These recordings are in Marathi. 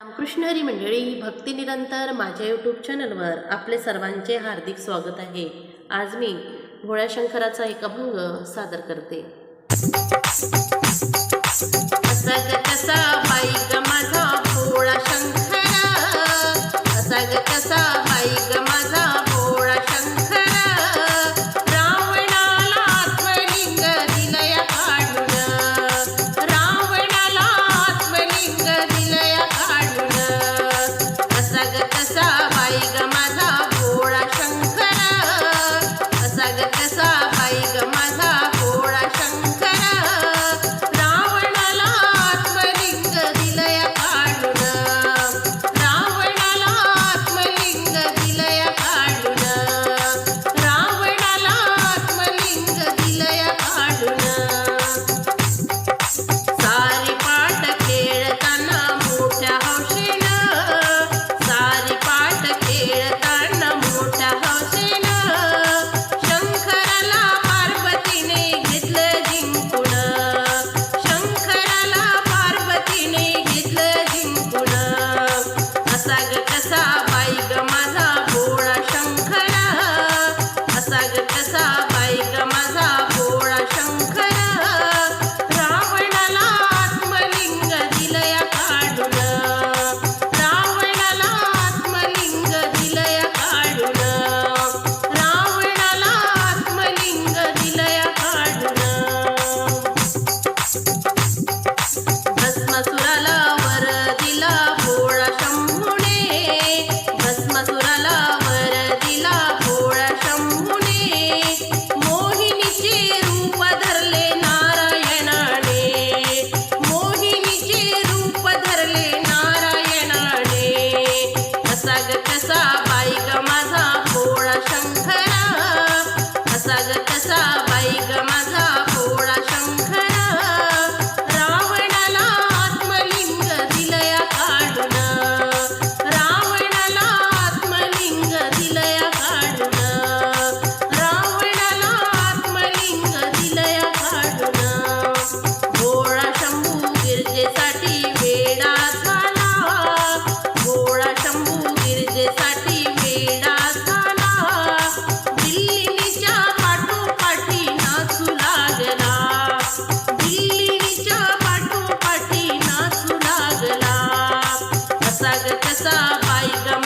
रामकृष्णरी मंडळी भक्ती निरंतर माझ्या यूट्यूब चॅनलवर आपले सर्वांचे हार्दिक स्वागत आहे. आज मी भोळ्या शंकराचा एक अभंग सादर करते. पैसा पाई భస్మసురలో Bye.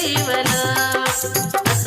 ಜೀವನ ಹೊಸ